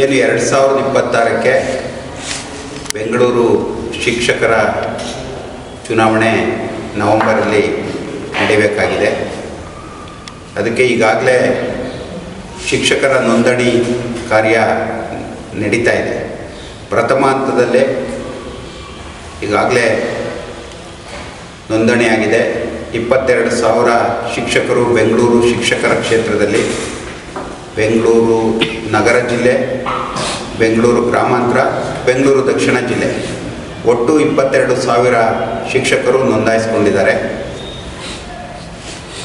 ಏನು ಎರಡು ಸಾವಿರದ ಇಪ್ಪತ್ತಾರಕ್ಕೆ ಬೆಂಗಳೂರು ಶಿಕ್ಷಕರ ಚುನಾವಣೆ ನವೆಂಬರಲ್ಲಿ ನಡೀಬೇಕಾಗಿದೆ. ಅದಕ್ಕೆ ಈಗಾಗಲೇ ಶಿಕ್ಷಕರ ನೋಂದಣಿ ಕಾರ್ಯ ನಡೀತಾ ಇದೆ. ಪ್ರಥಮ ಹಂತದಲ್ಲೇ ಈಗಾಗಲೇ ನೋಂದಣಿಯಾಗಿದೆ ಇಪ್ಪತ್ತೆರಡು ಸಾವಿರ ಶಿಕ್ಷಕರು ಬೆಂಗಳೂರು ಶಿಕ್ಷಕರ ಕ್ಷೇತ್ರದಲ್ಲಿ ಬೆಂಗಳೂರು ನಗರ ಜಿಲ್ಲೆ ಬೆಂಗಳೂರು ಗ್ರಾಮಾಂತರ ಬೆಂಗಳೂರು ದಕ್ಷಿಣ ಜಿಲ್ಲೆ. ಒಟ್ಟು ಇಪ್ಪತ್ತೆರಡು ಸಾವಿರ ಶಿಕ್ಷಕರು ನೋಂದಾಯಿಸಿಕೊಂಡಿದ್ದಾರೆ.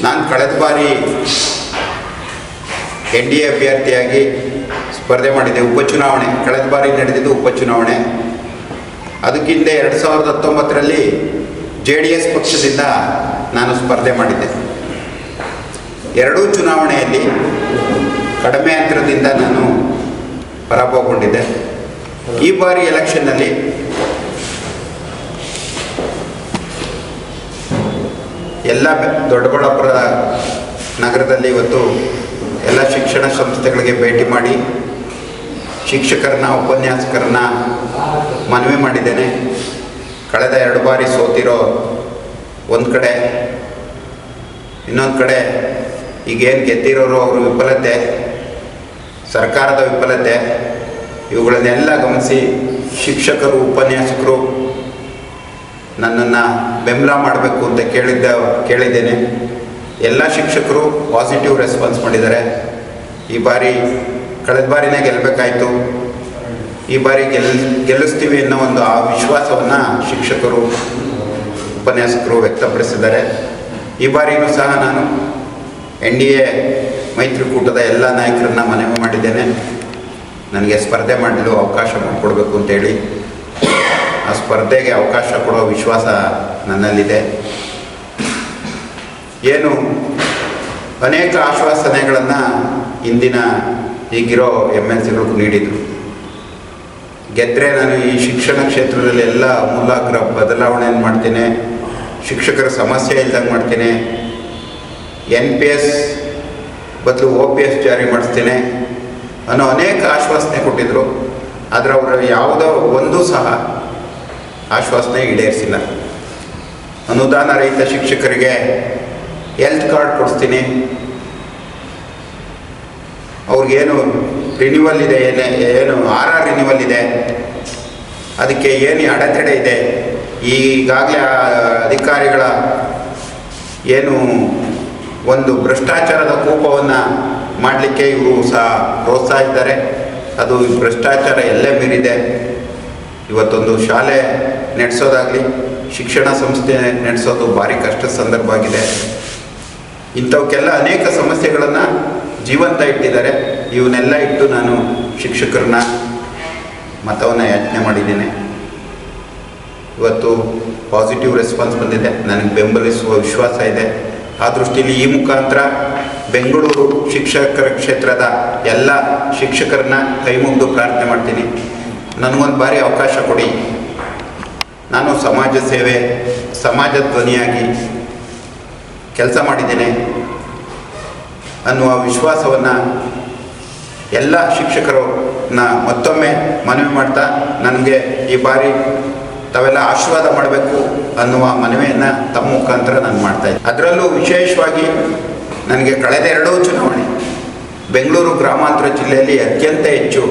ನಾನು ಕಳೆದ ಬಾರಿ ಎನ್ ಡಿ ಎ ಅಭ್ಯರ್ಥಿಯಾಗಿ ಸ್ಪರ್ಧೆ ಮಾಡಿದ್ದೆ. ಉಪಚುನಾವಣೆ, ಕಳೆದ ಬಾರಿ ನಡೆದಿದ್ದು ಉಪಚುನಾವಣೆ. ಅದಕ್ಕಿಂತ ಎರಡು ಸಾವಿರದ ಹತ್ತೊಂಬತ್ತರಲ್ಲಿ ಜೆ ಡಿ ಎಸ್ ಪಕ್ಷದಿಂದ ನಾನು ಸ್ಪರ್ಧೆ ಮಾಡಿದ್ದೆ. ಎರಡೂ ಚುನಾವಣೆಯಲ್ಲಿ ಕಡಿಮೆ ಅಂತರದಿಂದ ನಾನು ಪರಾಭವಗೊಂಡಿದ್ದೆ ಈ ಬಾರಿ ಎಲೆಕ್ಷನ್ನಲ್ಲಿ ಎಲ್ಲ ದೊಡ್ಡಬಳ್ಳಾಪುರ ನಗರದಲ್ಲಿ ಇವತ್ತು ಎಲ್ಲ ಶಿಕ್ಷಣ ಸಂಸ್ಥೆಗಳಿಗೆ ಭೇಟಿ ಮಾಡಿ ಶಿಕ್ಷಕರನ್ನ, ಉಪನ್ಯಾಸಕರನ್ನ ಮನವಿ ಮಾಡಿದ್ದೇನೆ. ಕಳೆದ ಎರಡು ಬಾರಿ ಸೋತಿರೋ ಒಂದು ಕಡೆ, ಇನ್ನೊಂದು ಕಡೆ ಈಗೇನು ಗೆದ್ದಿರೋರು ಅವರು ವಿಫಲತೆ ಸರ್ಕಾರದ ವಿಫಲತೆ, ಇವುಗಳನ್ನೆಲ್ಲ ಗಮನಿಸಿ ಶಿಕ್ಷಕರು, ಉಪನ್ಯಾಸಕರು ನನ್ನನ್ನು ಬೆಂಬಲ ಮಾಡಬೇಕು ಅಂತ ಕೇಳಿದ್ದ, ಕೇಳಿದ್ದೇನೆ. ಎಲ್ಲ ಶಿಕ್ಷಕರು ಪಾಸಿಟಿವ್ ರೆಸ್ಪಾನ್ಸ್ ಮಾಡಿದ್ದಾರೆ. ಈ ಬಾರಿ ಕಳೆದ ಬಾರಿನೇ ಗೆಲ್ಲಬೇಕಾಯ್ತು ಈ ಬಾರಿ ಗೆಲ್, ಗೆಲ್ಲಿಸ್ತೀವಿ ಅನ್ನೋ ಒಂದು ಆ ವಿಶ್ವಾಸವನ್ನು ಶಿಕ್ಷಕರು, ಉಪನ್ಯಾಸಕರು ವ್ಯಕ್ತಪಡಿಸಿದ್ದಾರೆ. ಈ ಬಾರಿಯೂ ಸಹ ನಾನು ಎನ್ ಡಿ ಎ ಮೈತ್ರಿಕೂಟದ ಎಲ್ಲ ನಾಯಕರನ್ನ ಮನವಿ ಮಾಡಿದ್ದೇನೆ. ನನಗೆ ಸ್ಪರ್ಧೆ ಮಾಡಲು ಅವಕಾಶ ಮಾಡಿಕೊಡ್ಬೇಕು ಅಂತೇಳಿ ಆ ಸ್ಪರ್ಧೆಗೆ ಅವಕಾಶ ಕೊಡೋ ವಿಶ್ವಾಸ ನನ್ನಲ್ಲಿದೆ. ಏನು ಅನೇಕ ಆಶ್ವಾಸನೆಗಳನ್ನು ಇಂದಿನ ಈಗಿರೋ ಎಂ ಎಲ್ ಸಿಗಳಿಗೂ ನೀಡಿದರು. ಗೆದ್ದರೆ ನಾನು ಈ ಶಿಕ್ಷಣ ಕ್ಷೇತ್ರದಲ್ಲಿ ಎಲ್ಲ ಮೂಲಾಗ್ರ ಬದಲಾವಣೆಯನ್ನು ಮಾಡ್ತೇನೆ. ಶಿಕ್ಷಕರ ಸಮಸ್ಯೆ ಇಲ್ದಂಗೆ ಮಾಡ್ತೇನೆ. ಎನ್ ಪಿ ಎಸ್ ಬದಲು ಒ ಪಿ ಎಸ್ ಜಾರಿ ಮಾಡಿಸ್ತೇನೆ ಅನ್ನೋ ಅನೇಕ ಆಶ್ವಾಸನೆ ಕೊಟ್ಟಿದ್ದರು ಆದರೆ ಅವರ ಯಾವುದೋ ಒಂದೂ ಸಹ ಆಶ್ವಾಸನೆ ಈಡೇರಿಸಿಲ್ಲ. ಅನುದಾನ ರಹಿತ ಶಿಕ್ಷಕರಿಗೆ ಹೆಲ್ತ್ ಕಾರ್ಡ್ ಕೊಡಿಸ್ತೀನಿ. ಅವ್ರಿಗೇನು ರಿನ್ಯೂವಲ್ ಇದೆ, ಏನೇ, ಏನು ಆರ್ ಆರ್ ರಿನ್ಯೂವಲ್ ಇದೆ, ಅದಕ್ಕೆ ಏನು ಅಡೆತಡೆ ಇದೆ, ಈಗಾಗಲೇ ಅಧಿಕಾರಿಗಳ ಏನು ಒಂದು ಭ್ರಷ್ಟಾಚಾರದ ಕೂಪವನ್ನು ಮಾಡಲಿಕ್ಕೆ ಇವರು ಸಹ ಪ್ರೋತ್ಸಾಹಿಸಿದ್ದಾರೆ ಅದು ಭ್ರಷ್ಟಾಚಾರ ಎಲ್ಲೇ ಮೀರಿದೆ. ಇವತ್ತೊಂದು ಶಾಲೆ ನಡೆಸೋದಾಗಲಿ, ಶಿಕ್ಷಣ ಸಂಸ್ಥೆ ನಡೆಸೋದು ಭಾರಿ ಕಷ್ಟದ ಸಂದರ್ಭ ಆಗಿದೆ. ಇಂಥವಕ್ಕೆಲ್ಲ ಅನೇಕ ಸಮಸ್ಯೆಗಳನ್ನು ಜೀವಂತ ಇಟ್ಟಿದ್ದಾರೆ. ಇವನ್ನೆಲ್ಲ ಇಟ್ಟು ನಾನು ಶಿಕ್ಷಕರನ್ನ ಮತವನ್ನು ಯಾಚನೆ ಮಾಡಿದ್ದೇನೆ. ಇವತ್ತು ಪಾಸಿಟಿವ್ ರೆಸ್ಪಾನ್ಸ್ ಬಂದಿದೆ. ನನಗೆ ಬೆಂಬಲಿಸುವ ವಿಶ್ವಾಸ ಇದೆ. ಆ ದೃಷ್ಟಿಯಲ್ಲಿ ಈ ಮುಖಾಂತರ ಬೆಂಗಳೂರು ಶಿಕ್ಷಕರ ಕ್ಷೇತ್ರದ ಎಲ್ಲ ಶಿಕ್ಷಕರನ್ನ ಕೈ ಮುಗಿದು ಪ್ರಾರ್ಥನೆ ಮಾಡ್ತೀನಿ. ನನಗೊಂದು ಬಾರಿ ಅವಕಾಶ ಕೊಡಿ. ನಾನು ಸಮಾಜ ಸೇವೆ, ಸಮಾಜ ಧ್ವನಿಯಾಗಿ ಕೆಲಸ ಮಾಡಿದ್ದೇನೆ. ಅನ್ನುವ ವಿಶ್ವಾಸವನ್ನು ಎಲ್ಲ ಶಿಕ್ಷಕರನ್ನ ಮತ್ತೊಮ್ಮೆ ಮನವಿ ಮಾಡ್ತಾ, ನನಗೆ ಈ ಬಾರಿ ತಾವೆಲ್ಲ ಆಶೀರ್ವಾದ ಮಾಡಬೇಕು ಅನ್ನುವ ಮನವಿಯನ್ನು ತಮ್ಮ ಮುಖಾಂತರ ನಾನು ಮಾಡ್ತಾ ಇದ್ದೆ ಅದರಲ್ಲೂ ವಿಶೇಷವಾಗಿ ನನಗೆ ಕಳೆದ ಎರಡೂ ಚುನಾವಣೆ ಬೆಂಗಳೂರು ಗ್ರಾಮಾಂತರ ಜಿಲ್ಲೆಯಲ್ಲಿ ಅತ್ಯಂತ ಹೆಚ್ಚು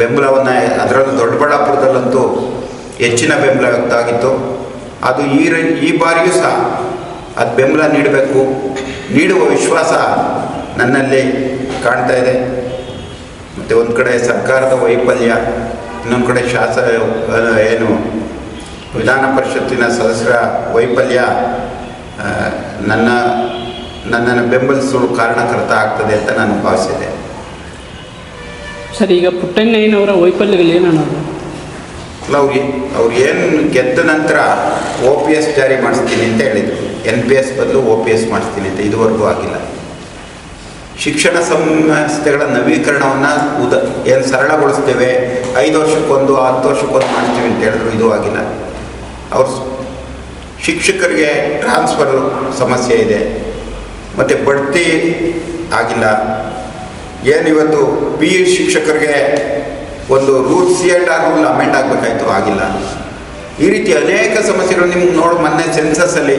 ಬೆಂಬಲವನ್ನು, ಅದರಲ್ಲೂ ದೊಡ್ಡಬಳ್ಳಾಪುರದಲ್ಲಂತೂ ಹೆಚ್ಚಿನ ಬೆಂಬಲ ವ್ಯಕ್ತ ಆಗಿತ್ತು ಅದು ಈ ಈ ಬಾರಿಯೂ ಸಹ ಅದು ಬೆಂಬಲ ನೀಡಬೇಕು. ನೀಡುವ ವಿಶ್ವಾಸ ನನ್ನಲ್ಲಿ ಕಾಣ್ತಾ ಇದೆ. ಮತ್ತು ಒಂದು ಕಡೆ ಸರ್ಕಾರದ ವೈಫಲ್ಯ, ಇನ್ನೊಂದು ಕಡೆ ಶಾಸ ಏನು ವಿಧಾನ ಪರಿಷತ್ತಿನ ಸದಸ್ಯರ ವೈಫಲ್ಯ ನನ್ನ ನನ್ನನ್ನು ಬೆಂಬಲಿಸಲು ಕಾರಣಕರ್ತ ಆಗ್ತದೆ ಅಂತ ನಾನು ಭಾವಿಸಿದೆ. ಸರ್ ಈಗ ಪುಟ್ಟಣ್ಣಯ್ಯನವರ ವೈಫಲ್ಯಗಳು ಏನನ್ನೋದು ಅಲ್ಲ ಅವ್ರು ಅವ್ರು ಏನು ಗೆದ್ದ ನಂತರ ಒ ಪಿ ಎಸ್ ಜಾರಿ ಮಾಡಿಸ್ತೀನಿ ಅಂತ ಹೇಳಿದರು. ಎನ್ ಪಿ ಎಸ್ ಬದಲು ಒ ಪಿ ಎಸ್ ಮಾಡಿಸ್ತೀನಿ ಅಂತ ಇದುವರೆಗೂ ಆಗಿಲ್ಲ. ಶಿಕ್ಷಣ ಸಂಸ್ಥೆಗಳ ನವೀಕರಣವನ್ನು ಉದ ಏನು ಸರಳಗೊಳಿಸ್ತೇವೆ ಐದು ವರ್ಷಕ್ಕೊಂದು ಹತ್ತು ವರ್ಷಕ್ಕೊಂದು ಮಾಡ್ತೀವಿ ಅಂತ ಹೇಳಿದ್ರು ಇದು ಆಗಿಲ್ಲ. ಅವ್ರು ಶಿಕ್ಷಕರಿಗೆ ಟ್ರಾನ್ಸ್ಫರ್ ಸಮಸ್ಯೆ ಇದೆ. ಮತ್ತು ಬಡ್ತಿ ಆಗಿಲ್ಲ. ಏನು ಇವತ್ತು ಪಿ ಯು ಶಿಕ್ಷಕರಿಗೆ ಒಂದು rule C Ed rule amend ಆಗಬೇಕಾಯ್ತು, ಆಗಿಲ್ಲ. ಈ ರೀತಿ ಅನೇಕ ಸಮಸ್ಯೆಗಳು ನಿಮ್ಗೆ ನೋಡಿ ಮೊನ್ನೆ ಸೆನ್ಸಸ್ಸಲ್ಲಿ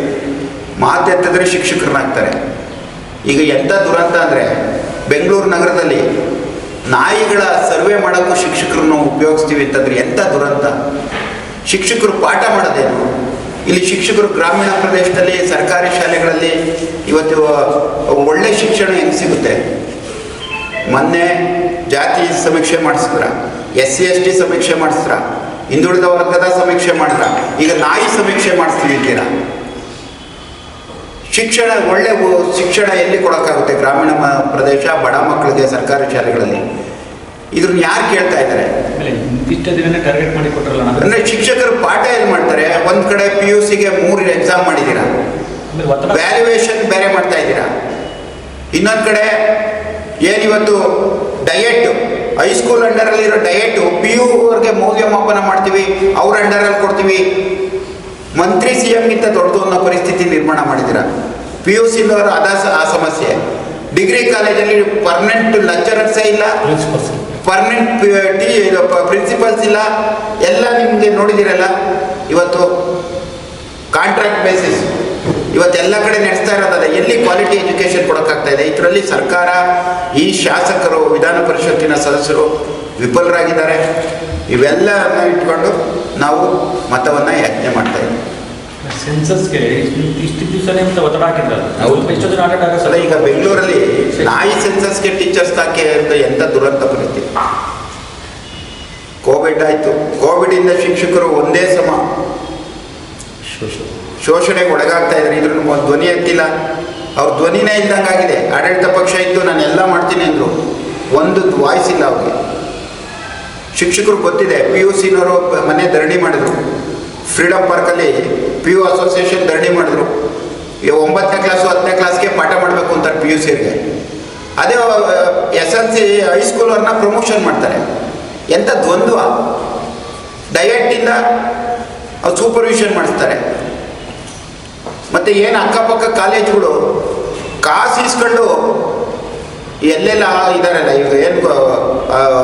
ಮಾತೆತ್ತಿದ್ರೆ ಶಿಕ್ಷಕರನ್ನಾಗ್ತಾರೆ. ಈಗ ಎಂಥ ದುರಂತ ಅಂದರೆ ಬೆಂಗಳೂರು ನಗರದಲ್ಲಿ ನಾಯಿಗಳ ಸರ್ವೆ ಮಾಡೋಕ್ಕೂ ಶಿಕ್ಷಕರನ್ನು ಉಪಯೋಗಿಸ್ತೀವಿ ಅಂತಂದ್ರೆ ಎಂಥ ದುರಂತ? ಶಿಕ್ಷಕರು ಪಾಠ ಮಾಡೋದೇನು ಇಲ್ಲಿ ಶಿಕ್ಷಕರು ಗ್ರಾಮೀಣ ಪ್ರದೇಶದಲ್ಲಿ ಸರ್ಕಾರಿ ಶಾಲೆಗಳಲ್ಲಿ ಇವತ್ತು ಒಳ್ಳೆ ಶಿಕ್ಷಣ ಹೆಂಗೆ ಸಿಗುತ್ತೆ. ಮೊನ್ನೆ ಜಾತಿ ಸಮೀಕ್ಷೆ ಮಾಡಿಸಿದ್ರ ಎಸ್ ಸಿ ಎಸ್ ಟಿ ಸಮೀಕ್ಷೆ ಮಾಡಿಸ್ರ ಹಿಂದುಳಿದ ವರ್ಗದ ಸಮೀಕ್ಷೆ ಮಾಡಿದ್ರ ಈಗ ನಾಯಿ ಸಮೀಕ್ಷೆ ಮಾಡಿಸ್ತೀವಿ ಅಂತೀರಾ ಶಿಕ್ಷಣ ಒಳ್ಳೆ ಶಿಕ್ಷಣ ಎಲ್ಲಿ ಕೊಡೋಕ್ಕಾಗುತ್ತೆ ಗ್ರಾಮೀಣ ಪ್ರದೇಶ ಬಡ ಮಕ್ಕಳಿಗೆ ಸರ್ಕಾರಿ ಶಾಲೆಗಳಲ್ಲಿ? ಇದ್ರನ್ನ ಯಾರು ಕೇಳ್ತಾ ಇದ್ದಾರೆ? ಅಂದರೆ ಶಿಕ್ಷಕರು ಒಂದು ಕಡೆ ಪಿ ಯು ಸಿಗೆ ಮೂರು ಎಕ್ಸಾಮ್ ಮಾಡಿದ್ದೀರಾ? ವ್ಯಾಲ್ಯೂಯೇಷನ್ ಬೇರೆ ಮಾಡ್ತಾ ಇದ್ದೀರಾ? ಇನ್ನೊಂದು ಕಡೆ ಏನಿವತ್ತು ಡಯಟ್ ಹೈಸ್ಕೂಲ್ ಅಂಡರಲ್ಲಿರೋ ಡಯಟು ಪಿ ಯು ಅವ್ರಿಗೆ ಮೌಲ್ಯಮಾಪನ ಮಾಡ್ತೀವಿ ಅವ್ರ ಅಂಡರಲ್ಲಿ ಕೊಡ್ತೀವಿ. ಮಂತ್ರಿ ಸಿ ಎಮ್ಗಿಂತ ದೊಡ್ಡದು ಅನ್ನೋ ಪರಿಸ್ಥಿತಿ ನಿರ್ಮಾಣ ಮಾಡಿದ್ದೀರಾ? ಪಿ ಯು ಸಿನವರು ಅದ ಆ ಸಮಸ್ಯೆ. ಡಿಗ್ರಿ ಕಾಲೇಜಲ್ಲಿ ಪರ್ಮನೆಂಟ್ ಲೆಕ್ಚರರ್ಸೇ ಇಲ್ಲ ಪರ್ಮನೆಂಟ್ ಟಿ ಪ್ರಿನ್ಸಿಪಲ್ಸ್ ಇಲ್ಲ. ಎಲ್ಲ ನಿಮಗೆ ನೋಡಿದಿರಲ್ಲ ಇವತ್ತು ಕಾಂಟ್ರಾಕ್ಟ್ ಬೇಸಿಸ್ ಇವತ್ತೆಲ್ಲ ಕಡೆ ನಡೆಸ್ತಾ ಇರೋದಲ್ಲ ಎಲ್ಲಿ ಕ್ವಾಲಿಟಿ ಎಜುಕೇಷನ್ ಕೊಡೋಕ್ಕಾಗ್ತಾ ಇದೆ? ಇದರಲ್ಲಿ ಸರ್ಕಾರ ಈ ಶಾಸಕರು ವಿಧಾನ ಪರಿಷತ್ತಿನ ಸದಸ್ಯರು ವಿಫಲರಾಗಿದ್ದಾರೆ. ಇವೆಲ್ಲ ಇಟ್ಕೊಂಡು ನಾವು ಮತವನ್ನು ಯಾಚನೆ ಮಾಡ್ತಾ ಇದ್ದೀವಿ. ಸೆನ್ಸಸ್ಗೆ ಇಷ್ಟು ದಿವಸನೇ ಅಂತ ಒತ್ತಡ ಹಾಕಿದ್ದಾರೆ ಈಗ ಬೆಂಗಳೂರಲ್ಲಿ ನಾಯಿ ಸೆನ್ಸಸ್ಗೆ ಟೀಚರ್ಸ್ ತಾಕೆ ಅಂತ ಎಂಥ ದುರಂತ ಪರಿಸ್ಥಿತಿ? ಕೋವಿಡ್ ಆಯಿತು. ಕೋವಿಡಿಂದ ಶಿಕ್ಷಕರು ಒಂದೇ ಸಮ. ಶೋಷಣೆಗೆ ಒಳಗಾಗ್ತಾ ಇದ್ರೆ ಇದ್ರೂ ಧ್ವನಿ ಎತ್ತಿಲ್ಲ ಅವ್ರ ಧ್ವನಿನೇ ಇದ್ದಂಗಾಗಿದೆ ಆಡಳಿತ ಪಕ್ಷ ಇದ್ದು ನಾನು ಎಲ್ಲ ಮಾಡ್ತೀನಿ ಅಂದರು. ಒಂದು ವಾಯ್ಸ್ ಇಲ್ಲ ಅವ್ರಿಗೆ. ಶಿಕ್ಷಕರು ಗೊತ್ತಿದೆ ಪಿ ಯು ಸಿನವರು ಮನೆ ಧರಣಿ ಮಾಡಿದರು. ಫ್ರೀಡಮ್ ಪಾರ್ಕಲ್ಲಿ ಪಿ ಯು ಅಸೋಸಿಯೇಷನ್ ಧರಣಿ ಮಾಡಿದ್ರು. ಒಂಬತ್ತನೇ ಕ್ಲಾಸು ಹತ್ತನೇ ಕ್ಲಾಸ್ಗೆ ಪಾಠ ಮಾಡಬೇಕು ಅಂತಾರೆ ಪಿ ಯು ಸಿಗೆ ಅದೇ ಎಸ್ ಎಲ್ ಸಿ ಹೈಸ್ಕೂಲವ್ರನ್ನ ಪ್ರಮೋಷನ್ ಮಾಡ್ತಾರೆ. ಎಂಥ ದ್ವಂದ್ವ. ಡಯಟಿಂದ ಸೂಪರ್ವಿಷನ್ ಮಾಡಿಸ್ತಾರೆ. ಮತ್ತು ಏನು ಅಕ್ಕಪಕ್ಕ ಕಾಲೇಜ್ಗಳು ಕಾಸು ಇಸ್ಕೊಂಡು ಎಲ್ಲೆಲ್ಲ ಇದಾರಲ್ಲ ಈಗ ಏನು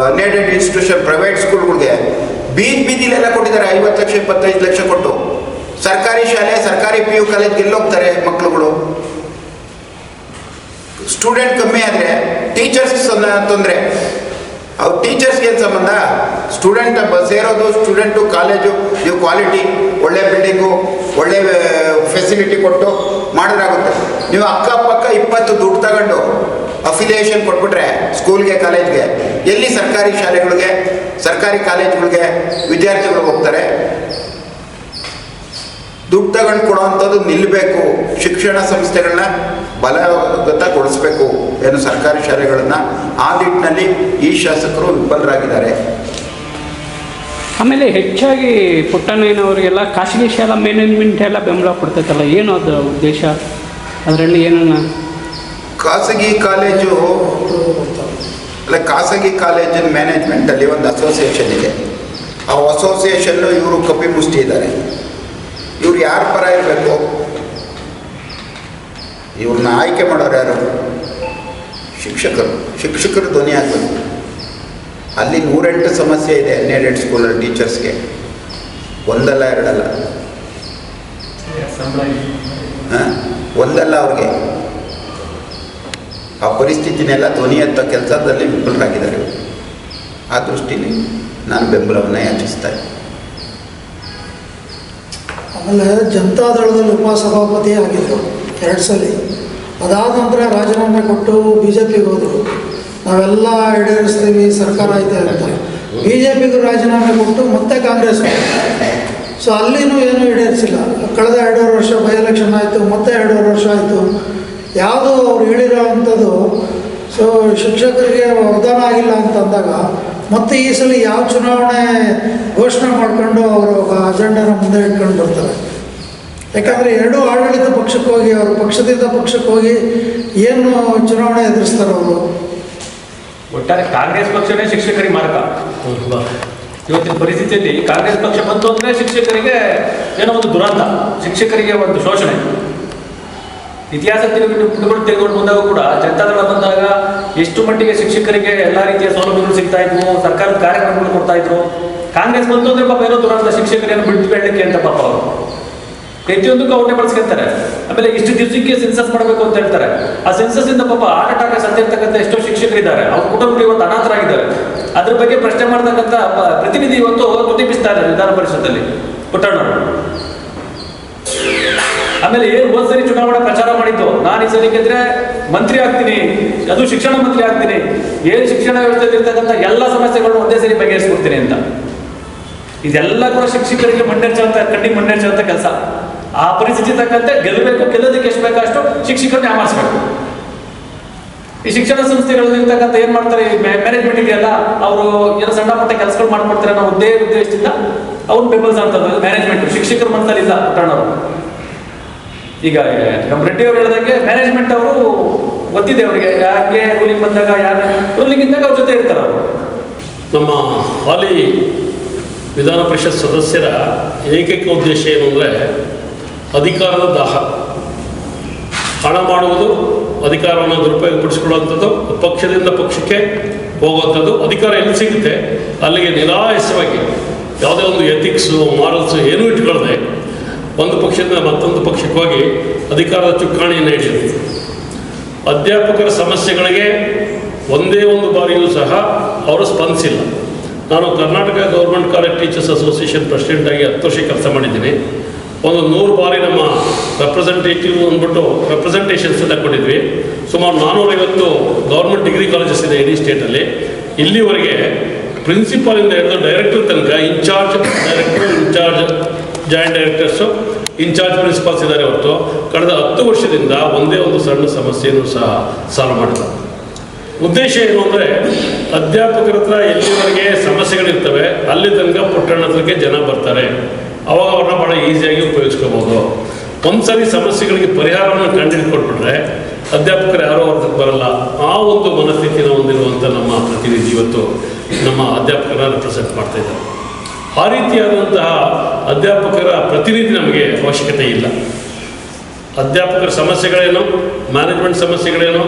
ಅನ್ಎಡೆಡ್ ಇನ್ಸ್ಟಿಟ್ಯೂಷನ್ ಪ್ರೈವೇಟ್ ಸ್ಕೂಲ್ಗಳಿಗೆ ಬೀದಿ ಬೀದಿಲೆಲ್ಲ ಕೊಟ್ಟಿದ್ದಾರೆ, ಐವತ್ತು ಲಕ್ಷ, ಇಪ್ಪತ್ತೈದು ಲಕ್ಷ ಕೊಟ್ಟು. ಸರ್ಕಾರಿ ಶಾಲೆ, ಸರ್ಕಾರಿ ಪಿ ಯು ಕಾಲೇಜ್ಗೆ ಎಲ್ಲೋಗ್ತಾರೆ ಮಕ್ಕಳುಗಳು ಸ್ಟೂಡೆಂಟ್ ಕಮ್ಮಿ ಆದರೆ ಟೀಚರ್ಸ್ ತೊಂದರೆ. ಅವ್ರು ಟೀಚರ್ಸ್ಗೆ ಏನು ಸಂಬಂಧ? ಸ್ಟೂಡೆಂಟ್ ಸೇರೋದು ಸ್ಟೂಡೆಂಟು ಕಾಲೇಜು ನೀವು ಕ್ವಾಲಿಟಿ ಒಳ್ಳೆ ಬಿಲ್ಡಿಂಗು ಒಳ್ಳೆ ಫೆಸಿಲಿಟಿ ಕೊಟ್ಟು ಮಾಡಿದ್ರಾಗುತ್ತೆ. ನೀವು ಅಕ್ಕಪಕ್ಕ ಇಪ್ಪತ್ತು ದುಡ್ಡು ತಗೊಂಡು ಅಫಿಲಿಯೇಷನ್ ಕೊಟ್ಬಿಟ್ರೆ ಸ್ಕೂಲ್ಗೆ ಕಾಲೇಜ್ಗೆ ಎಲ್ಲಿ ಸರ್ಕಾರಿ ಶಾಲೆಗಳಿಗೆ, ಸರ್ಕಾರಿ ಕಾಲೇಜ್ಗಳಿಗೆ ವಿದ್ಯಾರ್ಥಿಗಳು ಹೋಗ್ತಾರೆ? ದುಡ್ಡು ತಗೊಂಡು ಕೊಡೋವಂಥದ್ದು ನಿಲ್ಲಬೇಕು ಶಿಕ್ಷಣ ಸಂಸ್ಥೆಗಳನ್ನ ಬಲಗತಗೊಳಿಸ್ಬೇಕು ಏನು ಸರ್ಕಾರಿ ಶಾಲೆಗಳನ್ನು ಆ ನಿಟ್ಟಿನಲ್ಲಿ ಈ ಶಾಸಕರು ವಿಫಲರಾಗಿದ್ದಾರೆ. ಆಮೇಲೆ ಹೆಚ್ಚಾಗಿ ಪುಟ್ಟಣ್ಣಯ್ಯನವರಿಗೆಲ್ಲ ಖಾಸಗಿ ಶಾಲಾ ಮ್ಯಾನೇಜ್ಮೆಂಟ್ ಎಲ್ಲ ಬೆಂಬಲ ಕೊಡ್ತೈತಲ್ಲ, ಏನು ಅದರ ಉದ್ದೇಶ? ಅದರಲ್ಲಿ ಏನನ್ನ? ಖಾಸಗಿ ಕಾಲೇಜು, ಅಲ್ಲ, ಖಾಸಗಿ ಕಾಲೇಜಿನ ಮ್ಯಾನೇಜ್ಮೆಂಟಲ್ಲಿ ಒಂದು ಅಸೋಸಿಯೇಷನ್ ಇದೆ. ಆ ಅಸೋಸಿಯೇಷನ್ನು ಇವರು ಕಪಿ ಮುಷ್ಟಿ ಇದ್ದಾರೆ ಇವ್ರು ಯಾರ ಪರ ಇರಬೇಕು? ಇವ್ರನ್ನ ಆಯ್ಕೆ ಮಾಡೋರು ಯಾರು? ಶಿಕ್ಷಕರು. ಶಿಕ್ಷಕರು ಧ್ವನಿ ಆಗಬೇಕು ಅಲ್ಲಿ ನೂರೆಂಟು ಸಮಸ್ಯೆ ಇದೆ ಹನ್ನೆರಡು ಸ್ಕೂಲಲ್ಲಿ ಟೀಚರ್ಸ್ಗೆ. ಒಂದಲ್ಲ ಎರಡಲ್ಲ. ಹಾಂ? ಒಂದಲ್ಲ ಅವ್ರಿಗೆ. ಆ ಪರಿಸ್ಥಿತಿನೆಲ್ಲ ಧ್ವನಿ ಎತ್ತ ಕೆಲಸದಲ್ಲಿ ವಿಫಲರಾಗಿದ್ದಾರೆ ಆ ದೃಷ್ಟಿಲಿ ನಾನು ಬೆಂಬಲವನ್ನು ಯಾಚಿಸ್ತಾ ಇದ್ದೀನಿ. ಆಮೇಲೆ ಜನತಾದಳದಲ್ಲಿ ಉಪಸಭಾಪತಿ ಆಗಿದ್ದರು ಎರಡು ಸಲ. ಅದಾದ ನಂತರ ರಾಜೀನಾಮೆ ಕೊಟ್ಟು ಬಿ ಜೆ ಪಿಗೆ ಹೋದರು. ನಾವೆಲ್ಲ ಈಡೇರಿಸ್ತೀವಿ, ಸರ್ಕಾರ ಐತೆ ಅಂತ. ಬಿ ಜೆ ಪಿಗೂ ರಾಜೀನಾಮೆ ಕೊಟ್ಟು ಮತ್ತೆ ಕಾಂಗ್ರೆಸ್. ಸೊ ಅಲ್ಲಿನೂ ಏನೂ ಈಡೇರಿಸಿಲ್ಲ. ಕಳೆದ ಎರಡೂವರೆ ವರ್ಷ ಬೈ ಎಲೆಕ್ಷನ್ ಆಯಿತು, ಮತ್ತೆ ಎರಡೂವರೆ ವರ್ಷ ಆಯಿತು. ಯಾವುದು ಅವ್ರು ಹೇಳಿರೋ ಅಂಥದ್ದು ಸೊ ಶಿಕ್ಷಕರಿಗೆ ವರದಾನ ಆಗಿಲ್ಲ ಅಂತಂದಾಗ ಮತ್ತೆ ಈ ಸಲ ಯಾವ ಚುನಾವಣೆ ಘೋಷಣೆ ಮಾಡ್ಕೊಂಡು ಅವರು ಅಜೆಂಡನ ಮುಂದೆ ಇಟ್ಕೊಂಡು ಬರ್ತಾರೆ. ಯಾಕಂದರೆ ಎರಡೂ ಆಡಳಿತ ಪಕ್ಷಕ್ಕೆ ಹೋಗಿ, ಅವರು ಪಕ್ಷದಿಂದ ಪಕ್ಷಕ್ಕೆ ಹೋಗಿ ಏನು ಚುನಾವಣೆ ಎದುರಿಸ್ತಾರೆ ಅವರು? ಒಟ್ಟಾರೆ ಕಾಂಗ್ರೆಸ್ ಪಕ್ಷನೇ ಶಿಕ್ಷಕರಿಗೆ ಮಾರಕ. ಇವತ್ತಿನ ಪರಿಸ್ಥಿತಿಯಲ್ಲಿ ಕಾಂಗ್ರೆಸ್ ಪಕ್ಷ ಬಂತು ಅಂದ್ರೆ ಶಿಕ್ಷಕರಿಗೆ ಏನೋ ಒಂದು ದುರಂತ, ಶಿಕ್ಷಕರಿಗೆ ಒಂದು ಶೋಷಣೆ. ಇತಿಹಾಸ ತಿರುಗಿಟ್ಟು ಪುಟಗಳು ತೆಗೆದುಕೊಂಡು ಬಂದಾಗ ಕೂಡ ಜನತಾದಳ ಬಂದಾಗ ಎಷ್ಟು ಮಟ್ಟಿಗೆ ಶಿಕ್ಷಕರಿಗೆ ಎಲ್ಲಾ ರೀತಿಯ ಸೌಲಭ್ಯಗಳು ಸಿಗ್ತಾ ಇದ್ವು, ಸರ್ಕಾರದ ಕಾರ್ಯಕ್ರಮಗಳು ಕೊಡ್ತಾ ಇದ್ರು. ಕಾಂಗ್ರೆಸ್ ಬಂತು ಅಂದ್ರೆ ಪಾಪ ಏನೋ ದುರಂತ ಶಿಕ್ಷಕರೇನು ಬಿಟ್ಟು ಬೇಡಕ್ಕೆ ಅಂತ ಪಾಪ ಅವರು. ಪ್ರತಿಯೊಂದಕ್ಕೂ ಅವ್ರನ್ನೇ ಬಳಸ್ಕೊಂತಾರೆ. ಆಮೇಲೆ ಇಷ್ಟು ದಿವಸಕ್ಕೆ ಸೆನ್ಸಸ್ ಮಾಡಬೇಕು ಅಂತ ಹೇಳ್ತಾರೆ. ಆ ಸೆನ್ಸಸ್ ಇಂದ ಪಾಪ ಹಾರ್ಟ್ ಅಟ್ಯಾಕ್ ಸತ್ತಿರ್ತಕ್ಕಂಥ ಎಷ್ಟೋ ಶಿಕ್ಷಕರಿದ್ದಾರೆ ಅವ್ರ ಕುಟುಂಬಕ್ಕೆ ಇವತ್ತು ಅನಾಥರಾಗಿದ್ದಾರೆ. ಅದ್ರ ಬಗ್ಗೆ ಪ್ರಶ್ನೆ ಮಾಡತಕ್ಕಂಥ ಪ್ರತಿನಿಧಿ ಇವತ್ತು ಪ್ರತಿಬಿಸ್ತಾ ಇದ್ದಾರೆ ವಿಧಾನ ಪರಿಷತ್ತಲ್ಲಿ. ಪುಟ್ಟಣ್ಣ ಆಮೇಲೆ ಏನು ಹೋದ್ ಸರಿ ಚುನಾವಣೆ ಪ್ರಚಾರ ಮಾಡಿದ್ದು? ನಾನು ಈ ಸರಿ ಗೆದ್ರೆ ಮಂತ್ರಿ ಆಗ್ತೀನಿ. ಅದು ಶಿಕ್ಷಣ ಮಂತ್ರಿ ಆಗ್ತೀನಿ. ಏನ್ ಶಿಕ್ಷಣ ವ್ಯವಸ್ಥೆಯಲ್ಲಿ ಇರ್ತಕ್ಕಂಥ ಎಲ್ಲ ಸಮಸ್ಯೆಗಳನ್ನು ಒಂದೇ ಸರಿ ಬಗೆಹರಿಸ್ಕೊಡ್ತೀನಿ ಅಂತ. ಇದೆಲ್ಲ ಕೂಡ ಶಿಕ್ಷಕರಿಗೆ ಮಂಡೇರ್ಚಂತ ಕಣ್ಣಿಗೆ ಅಂತ ಕೆಲಸ. ಆ ಪರಿಸ್ಥಿತಿ ತಕ್ಕಂತೆ ಗೆಲ್ಲಬೇಕು, ಗೆಲ್ಲೋದಕ್ಕೆ ಎಷ್ಟು ಬೇಕೋ ಅಷ್ಟು ಶಿಕ್ಷಕರನ್ನ ಯಾಮಾರಿಸ್ಬೇಕು ಈ ಶಿಕ್ಷಣ ಸಂಸ್ಥೆಗಳಲ್ಲಿ ಇರ್ತಕ್ಕಂಥ ಏನ್ ಮಾಡ್ತಾರೆ ಮ್ಯಾನೇಜ್ಮೆಂಟ್ ಇದೆಯಲ್ಲ ಅವರು ಏನೋ ಸಣ್ಣ ಪುಟ್ಟ ಕೆಲಸಗಳು ಮಾಡ್ಕೊಡ್ತಾರೆ ಅನ್ನೋ ಉದ್ದೇ ಉದ್ದೇಶದಿಂದ ಅವ್ರು ಬೆಂಬಲಿಸ ಮ್ಯಾನೇಜ್ಮೆಂಟ್ ಶಿಕ್ಷಕರ ಮನಸ್ಸಲ್ಲಿ ಇಲ್ಲ ಪುಟ್ಟಣ್ಣವರು. ಈಗ ನಮ್ಮ ರೆಡ್ಡಿ ಅವರು ಹೇಳಿದಂಗೆ ಮ್ಯಾನೇಜ್ಮೆಂಟ್ ಅವರು ಗೊತ್ತಿದೆ ಅವರಿಗೆ. ಯಾಕೆ ಕೂಲಿಂಗ್ ಬಂದಾಗ, ಯಾರು ರೂಲಿಂಗ್ ಇದ್ದಾಗ ಅವ್ರ ಜೊತೆ ಇರ್ತಾರೆ ಅವರು. ನಮ್ಮ ಹಾಲಿ ವಿಧಾನ ಪರಿಷತ್ ಸದಸ್ಯರ ಏಕೈಕ ಉದ್ದೇಶ ಏನು ಅಂದರೆ ಅಧಿಕಾರದ ದಾಹ. ಹಣ ಮಾಡುವುದು ಅಧಿಕಾರವನ್ನು ದುರುಪಯೋಗಪಡಿಸಿಕೊಳ್ಳುವಂಥದ್ದು, ಪಕ್ಷದಿಂದ ಪಕ್ಷಕ್ಕೆ ಹೋಗುವಂಥದ್ದು, ಅಧಿಕಾರ ಎಲ್ಲಿ ಸಿಗುತ್ತೆ, ಅಲ್ಲಿಗೆ ನಿರಾಯಸವಾಗಿ ಯಾವುದೇ ಒಂದು ಎಥಿಕ್ಸು ಮಾರಲ್ಸು ಏನೂ ಇಟ್ಕೊಳ್ಳದೆ ಒಂದು ಪಕ್ಷದಿಂದ ಮತ್ತೊಂದು ಪಕ್ಷಕ್ಕೆ ಅಧಿಕಾರದ ಚುಕ್ಕಾಣಿಯನ್ನು ಹಿಡಿಯುತ್ತೆ ಅಧ್ಯಾಪಕರ ಸಮಸ್ಯೆಗಳಿಗೆ ಒಂದೇ ಒಂದು ಬಾರಿಯೂ ಸಹ ಅವರು ಸ್ಪಂದಿಸಿಲ್ಲ. ನಾನು Karnataka government college teachers association ಪ್ರೆಸಿಡೆಂಟಾಗಿ ಹತ್ತು ವರ್ಷ ಕೆಲಸ ಮಾಡಿದ್ದೀನಿ. ಒಂದು ನೂರು ಬಾರಿ ನಮ್ಮ ರೆಪ್ರೆಸೆಂಟೇಟಿವ್ ಅಂದ್ಬಿಟ್ಟು ರೆಪ್ರೆಸೆಂಟೇಷನ್ಸ್ ಎಲ್ಲ ಕೊಟ್ಟಿದ್ವಿ. ಸುಮಾರು ನಾನ್ನೂರೈವತ್ತು ಗೌರ್ಮೆಂಟ್ ಡಿಗ್ರಿ ಕಾಲೇಜಸ್ ಇದೆ ಇಡೀ ಸ್ಟೇಟಲ್ಲಿ ಇಲ್ಲಿವರೆಗೆ ಪ್ರಿನ್ಸಿಪಾಲಿಂದ ಹಿಡಿದು ಡೈರೆಕ್ಟರ್ ತನಕ incharge director incharge joint directors incharge principals ಇದ್ದಾರೆ ಹೊರತು. ಕಳೆದ ಹತ್ತು ವರ್ಷದಿಂದ ಒಂದೇ ಒಂದು ಸಣ್ಣ ಸಮಸ್ಯೆಯನ್ನು ಸಹ ಸಾಲ್ವ್ ಮಾಡಿಲ್ಲ ಉದ್ದೇಶ ಏನು ಅಂದರೆ ಅಧ್ಯಾಪಕರ ಹತ್ರ ಎಲ್ಲಿವರೆಗೆ ಸಮಸ್ಯೆಗಳಿರ್ತವೆ, ಅಲ್ಲಿ ತನಕ ಪುಟ್ಟಣ ಹತ್ರಕ್ಕೆ ಜನ ಬರ್ತಾರೆ. ಅವಾಗ ಅವ್ರನ್ನ ಭಾಳ ಈಸಿಯಾಗಿ ಉಪಯೋಗಿಸ್ಕೋಬೋದು. ಒಂದ್ಸರಿ ಸಮಸ್ಯೆಗಳಿಗೆ ಪರಿಹಾರವನ್ನು ಕಂಡುಹಿಡ್ಕೊಟ್ಬಿಟ್ರೆ ಅಧ್ಯಾಪಕರು ಯಾರೋ ಅವ್ರದ್ದು ಬರಲ್ಲ. ಆ ಒಂದು ಮನಸ್ಥಿತಿನ ಹೊಂದಿರುವಂಥ ನಮ್ಮ ಪ್ರತಿನಿಧಿ ಇವತ್ತು ನಮ್ಮ ಅಧ್ಯಾಪಕರನ್ನ ರೆಪ್ರೆಸೆಂಟ್ ಮಾಡ್ತಾ ಇದ್ದಾರೆ. ಆ ರೀತಿಯಾದಂತಹ ಅಧ್ಯಾಪಕರ ಪ್ರತಿನಿಧಿ ನಮಗೆ ಅವಶ್ಯಕತೆ ಇಲ್ಲ. ಅಧ್ಯಾಪಕರ ಸಮಸ್ಯೆಗಳೇನು ಮ್ಯಾನೇಜ್ಮೆಂಟ್ ಸಮಸ್ಯೆಗಳೇನು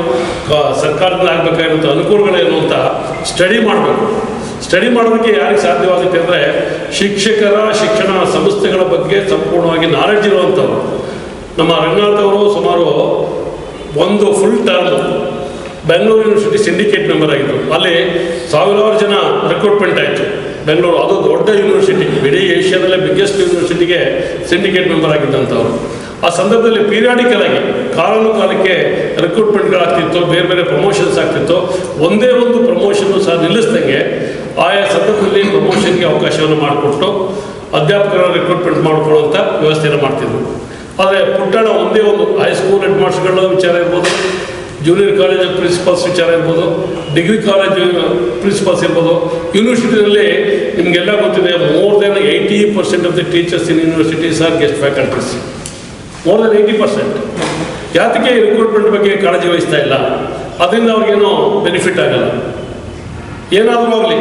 ಸರ್ಕಾರದಲ್ಲಿ ಆಗಬೇಕಾಗಿರುವಂಥ ಅನುಕೂಲಗಳೇನು ಅಂತ ಸ್ಟಡಿ ಮಾಡಬೇಕು. ಸ್ಟಡಿ ಮಾಡೋದಕ್ಕೆ ಯಾರಿಗೆ ಸಾಧ್ಯವಾಗುತ್ತೆ ಅಂದರೆ ಶಿಕ್ಷಕರ ಶಿಕ್ಷಣ ಸಂಸ್ಥೆಗಳ ಬಗ್ಗೆ ಸಂಪೂರ್ಣವಾಗಿ ನಾಲೆಡ್ಜ್ ಇರುವಂಥವ್ರು. ನಮ್ಮ ರಂಗನಾಥ್ ಅವರು ಸುಮಾರು ಒಂದು full term Bengaluru university syndicate member ಆಗಿದ್ದರು ಅಲ್ಲಿ ಸಾವಿರಾರು ಜನ ರೆಕ್ರೂಟ್ಮೆಂಟ್ ಆಯಿತು. ಬೆಂಗಳೂರು, ಅದು ದೊಡ್ಡ ಯೂನಿವರ್ಸಿಟಿ ಇಡೀ ಏಷ್ಯಾದಲ್ಲೇ ಬಿಗ್ಗೆಸ್ಟ್ ಯೂನಿವರ್ಸಿಟಿಗೆ ಸಿಂಡಿಕೇಟ್ ಮೆಂಬರ್ ಆಗಿದ್ದಂಥವ್ರು. ಆ ಸಂದರ್ಭದಲ್ಲಿ ಪೀರಿಯಾಡಿಕಲ್ ಆಗಿ ಕಾಲಾನು ಕಾಲಕ್ಕೆ ರಿಕ್ರೂಟ್ಮೆಂಟ್ಗಳಾಗ್ತಿತ್ತು ಬೇರೆ ಬೇರೆ ಪ್ರಮೋಷನ್ಸ್ ಆಗ್ತಿತ್ತು. ಒಂದೇ ಒಂದು ಪ್ರಮೋಷನ್ನು ಸಹ ನಿಲ್ಲಿಸ್ದಂಗೆ ಆಯಾ ಸಂದರ್ಭದಲ್ಲಿ ಪ್ರಮೋಷನ್ಗೆ ಅವಕಾಶವನ್ನು ಮಾಡಿಕೊಟ್ಟು ಅಧ್ಯಾಪಕರ ರಿಕ್ರೂಟ್ಮೆಂಟ್ ಮಾಡಿಕೊಳ್ಳುವಂಥ ವ್ಯವಸ್ಥೆಯನ್ನು ಮಾಡ್ತಿದ್ರು. ಆದರೆ ಪುಟ್ಟಣ ಒಂದೇ ಒಂದು ಹೈಸ್ಕೂಲ್ ಹೆಡ್ ಮಾಸ್ಟರ್ಗಳ ವಿಚಾರ ಇರ್ಬೋದು ಜೂನಿಯರ್ ಕಾಲೇಜ್ ಪ್ರಿನ್ಸಿಪಾಲ್ಸ್ ವಿಚಾರ ಇರ್ಬೋದು ಡಿಗ್ರಿ ಕಾಲೇಜ್ ಪ್ರಿನ್ಸಿಪಾಲ್ಸ್ ಇರ್ಬೋದು. ಯೂನಿವರ್ಸಿಟಿಯಲ್ಲಿ ನಿಮಗೆಲ್ಲ ಗೊತ್ತಿದೆ more than eighty percent of the teachers in universities are guest faculties more than eighty percent ಯಾತಕ್ಕೆ ರಿಕ್ರೂಟ್ಮೆಂಟ್ ಬಗ್ಗೆ ಕಾಳಜಿ ವಹಿಸ್ತಾ ಇಲ್ಲ. ಅದರಿಂದ ಅವ್ರಿಗೇನೋ ಬೆನಿಫಿಟ್ ಆಗಲ್ಲ. ಏನಾದರೂ ಆಗಲಿ,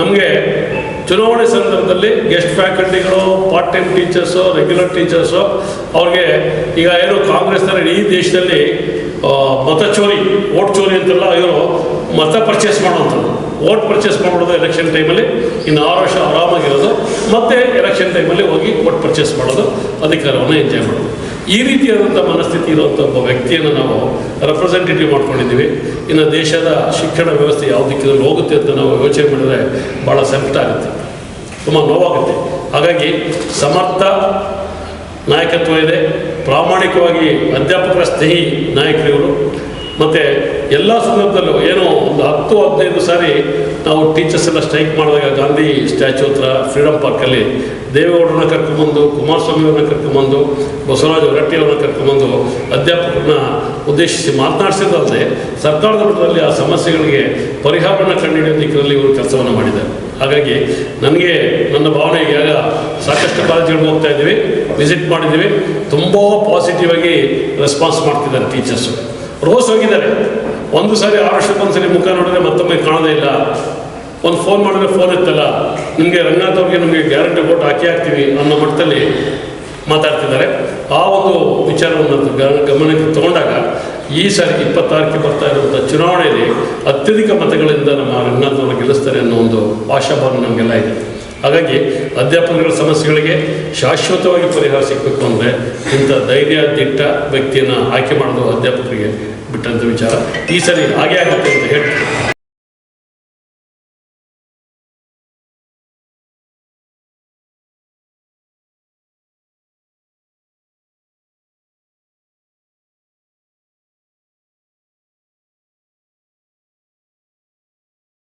ನಮಗೆ ಚುನಾವಣೆ ಸಂದರ್ಭದಲ್ಲಿ guest ಫ್ಯಾಕಲ್ಟಿಗಳು part time teachers regular teachers ಅವ್ರಿಗೆ ಈಗ ಏನು ಕಾಂಗ್ರೆಸ್ನಲ್ಲಿ ಇಡೀ ದೇಶದಲ್ಲಿ ಮತ ಚೋರಿ ಓಟ್ ಚೋರಿ ಅಂತೆಲ್ಲ ಇವರು ಮತ ಪರ್ಚೇಸ್ ಮಾಡುವಂಥದ್ದು. ವೋಟ್ ಪರ್ಚೇಸ್ ಮಾಡೋದು ಎಲೆಕ್ಷನ್ ಟೈಮಲ್ಲಿ ಇನ್ನು ಆರು ವರ್ಷ ಆರಾಮಾಗಿರೋದು. ಮತ್ತೆ ಎಲೆಕ್ಷನ್ ಟೈಮಲ್ಲಿ ಹೋಗಿ ವೋಟ್ ಪರ್ಚೇಸ್ ಮಾಡೋದು, ಅಧಿಕಾರವನ್ನು ಎಂಜಾಯ್ ಮಾಡೋದು. ಈ ರೀತಿಯಾದಂಥ ಮನಸ್ಥಿತಿ ಇರುವಂಥ ಒಬ್ಬ ವ್ಯಕ್ತಿಯನ್ನು ನಾವು ರೆಪ್ರೆಸೆಂಟೇಟಿವ್ ಮಾಡ್ಕೊಂಡಿದ್ದೀವಿ. ಇನ್ನು ದೇಶದ ಶಿಕ್ಷಣ ವ್ಯವಸ್ಥೆ ಯಾವ ದಿಕ್ಕಿನಲ್ಲಿ ಹೋಗುತ್ತೆ ಅಂತ ನಾವು ಯೋಚನೆ ಮಾಡಿದ್ರೆ ಭಾಳ ಸಂಕಟ ಆಗುತ್ತೆ. ತುಂಬ ನೋವಾಗುತ್ತೆ. ಹಾಗಾಗಿ ಸಮರ್ಥ ನಾಯಕತ್ವ ಇದೆ. ಪ್ರಾಮಾಣಿಕವಾಗಿ ಅಧ್ಯಾಪಕರ ಸ್ನೇಹಿ ನಾಯಕರಿವರು ಮತ್ತು ಎಲ್ಲ ಸಂದರ್ಭದಲ್ಲೂ ಏನೋ ಒಂದು ಹತ್ತು, ಹದಿನೈದು ಸಾರಿ ನಾವು ಟೀಚರ್ಸ್ ಎಲ್ಲ ಸ್ಟ್ರೈಕ್ ಮಾಡಿದಾಗ ಗಾಂಧಿ ಸ್ಟ್ಯಾಚ್ಯೂ ಹತ್ರ ಫ್ರೀಡಮ್ ಪಾರ್ಕಲ್ಲಿ ದೇವೇಗೌಡರನ್ನ ಕರ್ಕೊಂಡ್ಬಂದು, ಕುಮಾರಸ್ವಾಮಿ ಅವ್ರನ್ನ ಕರ್ಕೊಂಬಂದು ಬಸವರಾಜ ಹೊರಟ್ಟಿ ಅವ್ರನ್ನ ಕರ್ಕೊಂಬಂದು ಅಧ್ಯಾಪಕರನ್ನ ಉದ್ದೇಶಿಸಿ ಮಾತನಾಡಿಸಿದ್ದಲ್ಲದೆ ಸರ್ಕಾರದ ಮಟ್ಟದಲ್ಲಿ ಆ ಸಮಸ್ಯೆಗಳಿಗೆ ಪರಿಹಾರವನ್ನು ಕಂಡುಹಿಡಿಯೋ ದಿಕ್ಕಿನಲ್ಲಿ ಇವರು ಕೆಲಸವನ್ನು ಮಾಡಿದ್ದಾರೆ. ಹಾಗಾಗಿ ನನಗೆ, ನನ್ನ ಭಾವನೆ ಈಗ ಸಾಕಷ್ಟು ಕಾಲೇಜುಗಳಿಗೆ ಹೋಗ್ತಾ ಇದ್ದೀವಿ ವಿಸಿಟ್ ಮಾಡಿದ್ದೀವಿ, ತುಂಬ ಪಾಸಿಟಿವ್ ಆಗಿ ರೆಸ್ಪಾನ್ಸ್ ಮಾಡ್ತಿದ್ದಾರೆ ಟೀಚರ್ಸು ರೋಸ್ ಹೋಗಿದ್ದಾರೆ. ಒಂದು ಸಾರಿ ಆರು ವರ್ಷಕ್ಕೊಂದು ಸರಿ ಮುಖ ನೋಡಿದ್ರೆ ಮತ್ತೊಮ್ಮೆ ಕಾಣೋದೇ ಇಲ್ಲ. ಒಂದು ಫೋನ್ ಮಾಡಿದ್ರೆ ಫೋನ್ ಎತ್ತಲ್ಲ ನಿಮಗೆ ರಂಗನಾಥ್ ಅವ್ರಿಗೆ ನಮಗೆ ಗ್ಯಾರಂಟಿ ಕೊಟ್ಟು ಹಾಕಿ ಹಾಕ್ತೀವಿ ಅನ್ನೋ ಮಟ್ಟದಲ್ಲಿ ಮಾತಾಡ್ತಿದ್ದಾರೆ. ಆ ಒಂದು ವಿಚಾರವನ್ನು ಗಮನಕ್ಕೆ ತಗೊಂಡಾಗ ಈ ಸಾರಿ ಇಪ್ಪತ್ತಾರಕ್ಕೆ ಬರ್ತಾ ಇರುವಂಥ ಚುನಾವಣೆಯಲ್ಲಿ ಅತ್ಯಧಿಕ ಮತಗಳಿಂದ ನಮ್ಮ ರಂಗನಾಥವ್ರನ್ನ ಗೆಲ್ಲಿಸ್ತಾರೆ ಅನ್ನೋ ಒಂದು ಆಶಾಭಾವನೆ ನಮಗೆಲ್ಲ ಇದೆ. ಹಾಗಾಗಿ ಅಧ್ಯಾಪಕರ ಸಮಸ್ಯೆಗಳಿಗೆ ಶಾಶ್ವತವಾಗಿ ಪರಿಹಾರ ಸಿಗಬೇಕು ಅಂದರೆ ಇಂಥ ಧೈರ್ಯ ದಿಟ್ಟ ವ್ಯಕ್ತಿಯನ್ನು ಆಯ್ಕೆ ಮಾಡೋದು ಅಧ್ಯಾಪಕರಿಗೆ ಬಿಟ್ಟಂಥ ವಿಚಾರ. ಈ ಸರಿ ಹಾಗೆ ಆಗುತ್ತೆ ಅಂತ ಹೇಳ್ತೀನಿ.